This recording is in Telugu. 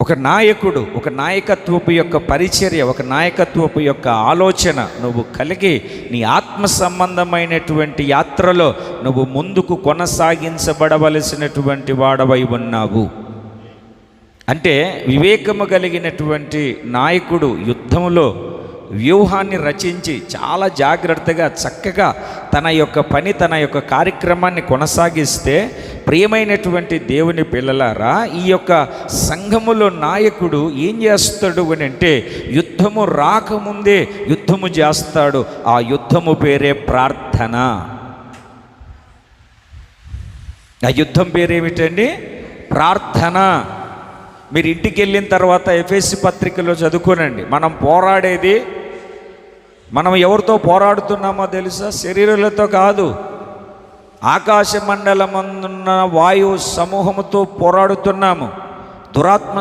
ఒక నాయకుడు ఒక నాయకత్వపు యొక్క పరిచర్య ఒక నాయకత్వపు యొక్క ఆలోచన నువ్వు కలిగి నీ ఆత్మ సంబంధమైనటువంటి యాత్రలో నువ్వు ముందుకు కొనసాగించబడవలసినటువంటి వాడవై ఉన్నావు. అంటే వివేకము కలిగినటువంటి నాయకుడు యుద్ధంలో వ్యూహాన్ని రచించి చాలా జాగ్రత్తగా చక్కగా తన యొక్క పని తన యొక్క కార్యక్రమాన్ని కొనసాగిస్తే ప్రియమైనటువంటి దేవుని పిల్లలారా ఈ యొక్క సంఘములో నాయకుడు ఏం చేస్తాడు అని అంటే యుద్ధము రాకముందే యుద్ధము చేస్తాడు. ఆ యుద్ధము పేరే ప్రార్థన. ఆ యుద్ధం పేరేమిటండి? ప్రార్థన. మీరు ఇంటికి వెళ్ళిన తర్వాత ఎఫ్ఎస్సి పత్రికలో చదువుకోనండి. మనం పోరాడేది మనం ఎవరితో పోరాడుతున్నామో తెలుసా? శరీరాలతో కాదు. ఆకాశ మండలమందున్న వాయు సమూహముతో పోరాడుతున్నాము. దురాత్మ